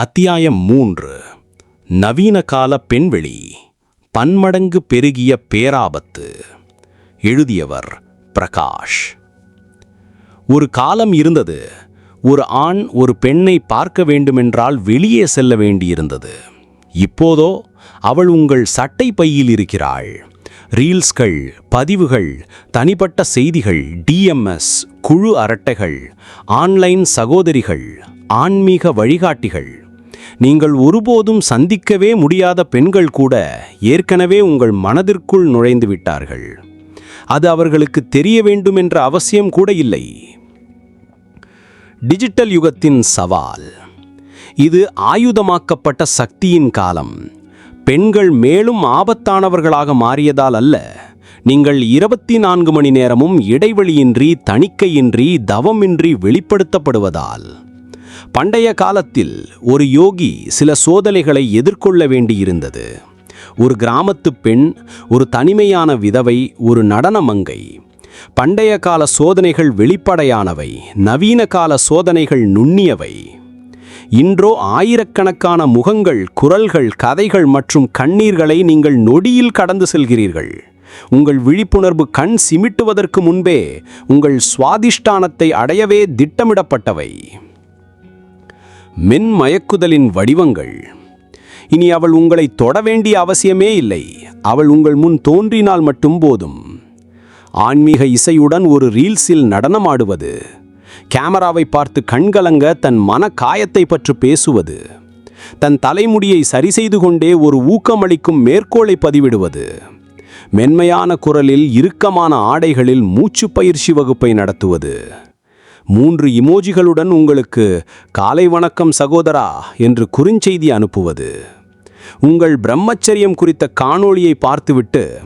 அத்தியாயம் மூன்று. நவீன கால பெண்வெளி. பன்மடங்கு பெருகிய பேராபத்து. எழுதியவர் பிரகாஷ். ஒரு காலம் இருந்தது. ஒரு ஆண் ஒரு பெண்ணை பார்க்க வேண்டுமென்றால் வெளியே செல்ல வேண்டியிருந்தது. இப்போதோ அவள் உங்கள் சட்டை பையில் இருக்கிறாள். ரீல்ஸ்கள் பதிவுகள் தனிப்பட்ட செய்திகள் டிஎம்எஸ் குழு அரட்டைகள் ஆன்லைன் சகோதரிகள் ஆன்மீக வழிகாட்டிகள் நீங்கள் ஒருபோதும் சந்திக்கவே முடியாத பெண்கள் கூட ஏற்கனவே உங்கள் மனதிற்குள் நுழைந்து விட்டார்கள். அது அவர்களுக்கு தெரிய வேண்டும் என்ற அவசியம் கூட இல்லை. டிஜிட்டல் யுகத்தின் சவால். இது ஆயுதமாக்கப்பட்ட சக்தியின் காலம். பெண்கள் மேலும் ஆபத்தானவர்களாக மாறியதால் அல்ல. நீங்கள் இருபத்தி நான்கு மணி நேரமும் இடைவெளியின்றி தணிக்கையின்றி தவமின்றி வெளிப்படுத்தப்படுவதால். பண்டைய காலத்தில் ஒரு யோகி சில சோதனைகளை எதிர்கொள்ள வேண்டியிருந்தது. ஒரு கிராமத்து பெண் ஒரு தனிமையான விதவை ஒரு நடன மங்கை. பண்டைய கால சோதனைகள் வெளிப்படையானவை நவீன கால சோதனைகள் நுண்ணியவை. இன்றோ ஆயிரக்கணக்கான முகங்கள் குரல்கள் கதைகள் மற்றும் கண்ணீர்களை நீங்கள் நொடியில் கடந்து செல்கிறீர்கள். உங்கள் விழிப்புணர்வு கண் சிமிட்டுவதற்கு முன்பே உங்கள் சுவாதிஷ்டானத்தை அடையவே திட்டமிடப்பட்டவை. மென் மயக்குதலின் வடிவங்கள். இனி அவள் உங்களை தொட வேண்டிய அவசியமே இல்லை. அவள் உங்கள் முன் தோன்றினால் மட்டும் போதும். ஆன்மீக இசையுடன் ஒரு ரீல்ஸில் நடனமாடுவது. கேமராவை பார்த்து கண்கலங்க தன் மன காயத்தை பற்றி பேசுவது. தன் தலைமுடியை சரி செய்து கொண்டே ஒரு ஊக்கமளிக்கும் மேற்கோளை பதிவிடுவது. மென்மையான குரலில் இறுக்கமான ஆடைகளில் மூச்சு பயிற்சி வகுப்பை நடத்துவது. மூன்று இமோஜிகளுடன் உங்களுக்கு காலை வணக்கம் சகோதரா என்று குறுஞ்செய்தி அனுப்புவது. உங்கள் பிரம்மச்சரியம் குறித்த காணொளியை பார்த்துவிட்டு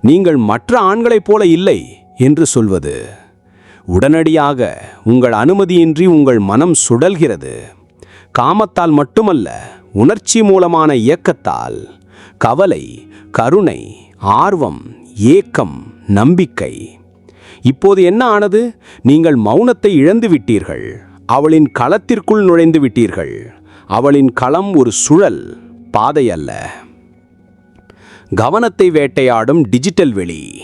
நீங்கள் மற்ற ஆண்களைப் போல இல்லை என்று சொல்வது. உடனடியாக உங்கள் அனுமதியின்றி உங்கள் மனம் சுடல்கிறது. காமத்தால் மட்டுமல்ல உணர்ச்சி மூலமான இயக்கத்தால். கவலை கருணை ஆர்வம் ஏக்கம் நம்பிக்கை இப்போது என்ன ஆனது? நீங்கள் மௌனத்தை இழந்து விட்டீர்கள் அவளின் களத்திற்குள் நுழைந்து விட்டீர்கள். அவளின் களம் ஒரு சுழல் பாதை அல்ல. கவனத்தை வேட்டையாடும் டிஜிட்டல் வெளி.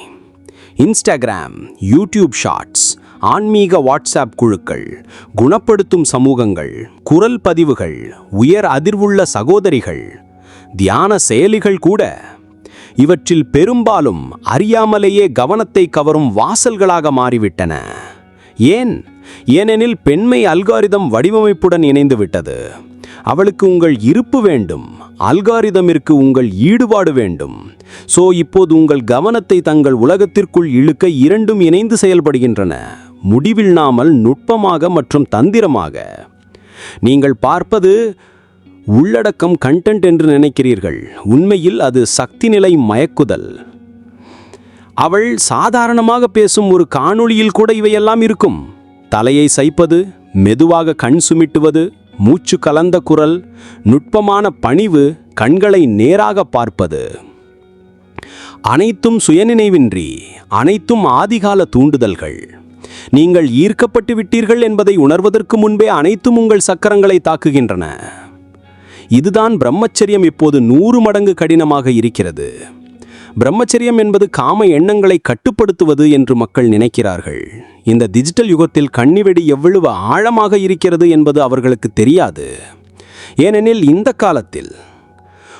இன்ஸ்டாகிராம் யூடியூப் ஷார்ட்ஸ் ஆன்மீக வாட்ஸ்அப் குழுக்கள் குணப்படுத்தும் சமூகங்கள் குரல் பதிவுகள் உயர் அதிர்வுள்ள சகோதரிகள் தியான செயலிகள் கூட இவற்றில் பெரும்பாலும் அறியாமலேயே கவனத்தை கவரும் வாசல்களாக மாறிவிட்டன. ஏன்? ஏனெனில் பெண்மை அல்காரிதம் வடிவமைப்புடன் இணைந்து விட்டது அவளுக்கு உங்கள் இருப்பு வேண்டும். அல்காரிதமிற்கு உங்கள் ஈடுபாடு வேண்டும். சோ இப்போது உங்கள் கவனத்தை தங்கள் உலகத்திற்குள் இழுக்க இரண்டும் இணைந்து செயல்படுகின்றன. முடிவில்லாமல் நுட்பமாக மற்றும் தந்திரமாக. நீங்கள் பார்ப்பது உள்ளடக்கம் கண்டென்ட் என்று நினைக்கிறீர்கள். உண்மையில் அது சக்தி நிலை மயக்குதல். அவள் சாதாரணமாக பேசும் ஒரு காணொளியில் கூட இவையெல்லாம் இருக்கும். தலையை சைப்பது மெதுவாக கண் சுமிட்டுவது மூச்சு கலந்த குரல் நுட்பமான பணிவு கண்களை நேராக பார்ப்பது. அனைத்தும் சுயநினைவின்றி அனைத்தும் ஆதிகால தூண்டுதல்கள். நீங்கள் ஈர்க்கப்பட்டு விட்டீர்கள் என்பதை உணர்வதற்கு முன்பே அனைத்தும் உங்கள் சக்கரங்களை தாக்குகின்றன. இதுதான் பிரம்மச்சரியம் இப்போது நூறு மடங்கு கடினமாக இருக்கிறது. பிரம்மச்சரியம் என்பது காம எண்ணங்களை கட்டுப்படுத்துவது என்று மக்கள் நினைக்கிறார்கள். இந்த டிஜிட்டல் யுகத்தில் கண்ணிவெடி எவ்வளவு ஆழமாக இருக்கிறது என்பது அவர்களுக்கு தெரியாது. ஏனெனில் இந்த காலத்தில்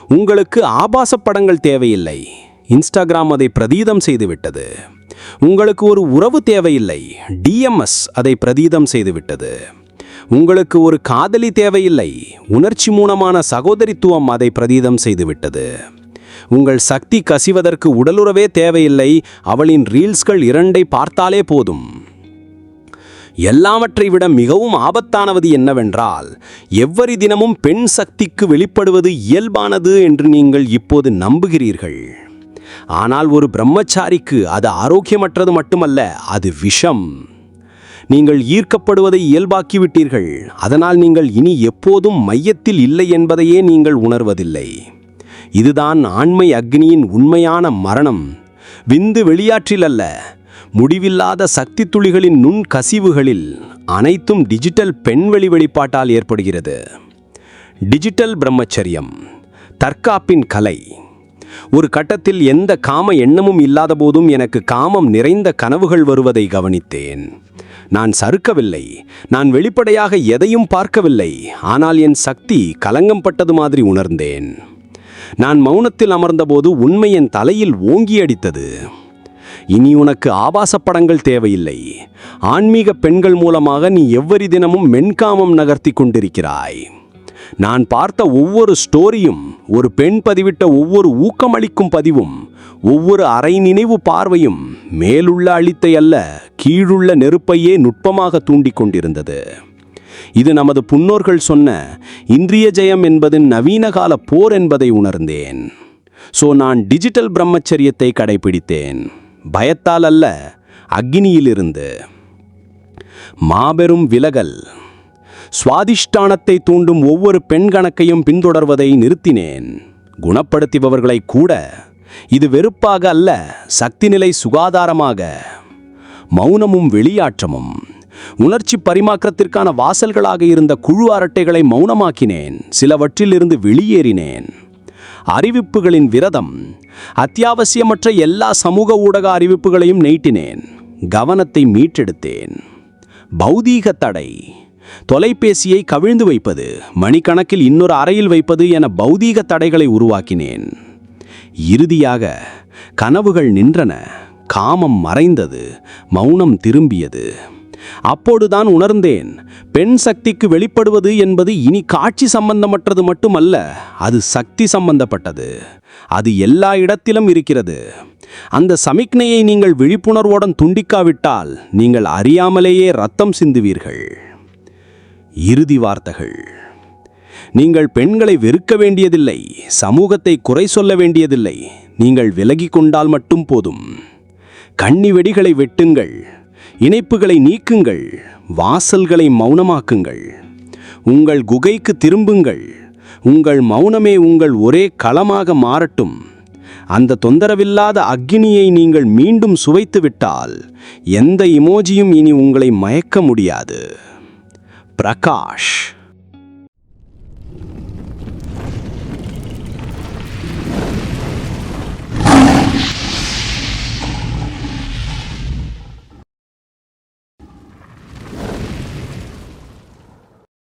உங்களுக்கு ஆபாச படங்கள் தேவையில்லை. இன்ஸ்டாகிராம் அதை பிரதீதம் செய்துவிட்டது. உங்களுக்கு ஒரு உறவு தேவையில்லை. டிஎம்எஸ் அதை பிரதீதம் செய்துவிட்டது. உங்களுக்கு ஒரு காதலி தேவையில்லை. உணர்ச்சி மூலமான சகோதரித்துவம் அதை பிரதீதம் செய்துவிட்டது. உங்கள் சக்தி கசிவதற்கு உடலுறவே தேவையில்லை. அவளின் ரீல்ஸ்கள் இரண்டை பார்த்தாலே போதும். எல்லாவற்றை விட மிகவும் ஆபத்தானவது என்னவென்றால் எவ்வரி தினமும் பெண் சக்திக்கு வெளிப்படுவது இயல்பானது என்று நீங்கள் இப்போது நம்புகிறீர்கள். ஆனால் ஒரு பிரம்மச்சாரிக்கு அது ஆரோக்கியமற்றது மட்டுமல்ல அது விஷம். நீங்கள் ஈர்க்கப்படுவதை இயல்பாக்கிவிட்டீர்கள். அதனால் நீங்கள் இனி எப்போதும் மையத்தில் இல்லை என்பதையே நீங்கள் உணர்வதில்லை. இதுதான் ஆண்மை அக்னியின் உண்மையான மரணம். விந்து வெளியாற்றில் அல்ல முடிவில்லாத சக்தி துளிகளின் நுண் கசிவுகளில் அனைத்தும் டிஜிட்டல் பெண்வெளி வெளிப்பாட்டால் ஏற்படுகிறது. டிஜிட்டல் பிரம்மச்சரியம். தற்காப்பின் கலை. ஒரு கட்டத்தில் எந்த காம எண்ணமும் இல்லாத போதும் எனக்கு காமம் நிறைந்த கனவுகள் வருவதை கவனித்தேன். நான் சறுக்கவில்லை. நான் வெளிப்படையாக எதையும் பார்க்கவில்லை. ஆனால் என் சக்தி கலங்கம் பட்டது மாதிரி உணர்ந்தேன். நான் மௌனத்தில் அமர்ந்தபோது உண்மை என் தலையில் ஓங்கி அடித்தது. இனி உனக்கு ஆபாச படங்கள் தேவையில்லை. ஆன்மீக பெண்கள் மூலமாக நீ எவ்வரி தினமும் மென்காமம் நகர்த்தி கொண்டிருக்கிறாய். நான் பார்த்த ஒவ்வொரு ஸ்டோரியும் ஒரு பெண் பதிவிட்ட ஒவ்வொரு ஊக்கமளிக்கும் பதிவும் ஒவ்வொரு அரை நினைவு பார்வையும் மேலுள்ள அழித்தை அல்ல கீழுள்ள நெருப்பையே நுட்பமாக தூண்டிக் கொண்டிருந்தது. இது நமது புன்னோர்கள் சொன்ன இந்திரிய ஜெயம் என்பது நவீன கால போர் என்பதை உணர்ந்தேன். சோ நான் டிஜிட்டல் பிரம்மச்சரியத்தை கடைபிடித்தேன். பயத்தால் அல்ல அக்னியிலிருந்து. மாபெரும் விலகல். சுவாதிஷ்டானத்தை தூண்டும் ஒவ்வொரு பெண் கணக்கையும் பின்தொடர்வதை நிறுத்தினேன். குணப்படுத்துபவர்களை கூட இது வெறுப்பாக அல்ல சக்தி நிலை சுகாதாரமாக. மௌனமும் வெளியாற்றமும் உணர்ச்சி பரிமாற்றத்திற்கான வாசல்களாக இருந்த குழு அரட்டைகளை மௌனமாக்கினேன் சிலவற்றிலிருந்து வெளியேறினேன். அறிவிப்புகளின் விரதம் அத்தியாவசியமற்ற எல்லா சமூக ஊடக அறிவிப்புகளையும் நீட்டினேன் கவனத்தை மீட்டெடுத்தேன். பௌதீக தடை தொலைபேசியை கவிழ்ந்து வைப்பது மணிக்கணக்கில் இன்னொரு அறையில் வைப்பது என பௌதீக தடைகளை உருவாக்கினேன். இறுதியாக கனவுகள் நின்றன காமம் மறைந்தது மௌனம் திரும்பியது. அப்போதுதான் உணர்ந்தேன் பெண் சக்திக்கு வெளிப்படுவது என்பது இனி காட்சி சம்பந்தமற்றது மட்டுமல்ல அது சக்தி சம்பந்தப்பட்டது. அது எல்லா இடத்திலும் இருக்கிறது. அந்த சமிக்ஞையை நீங்கள் விழிப்புணர்வுடன் துண்டிக்காவிட்டால் நீங்கள் அறியாமலேயே ரத்தம் சிந்துவீர்கள். இறுதி வார்த்தைகள். நீங்கள் பெண்களை வெறுக்க வேண்டியதில்லை சமூகத்தை குறை சொல்ல வேண்டியதில்லை நீங்கள் விலகிக் கொண்டால் மட்டும் போதும். கண்ணி வெடிகளை வெட்டுங்கள் இணைப்புகளை நீக்குங்கள் வாசல்களை மௌனமாக்குங்கள். உங்கள் குகைக்கு திரும்புங்கள் உங்கள் மௌனமே உங்கள் ஒரே களமாக மாறட்டும். அந்த தொந்தரவில்லாத அக்னியை நீங்கள் மீண்டும் சுவைத்துவிட்டால் எந்த இமோஜியும் இனி உங்களை மயக்க முடியாது. பிரகாஷ்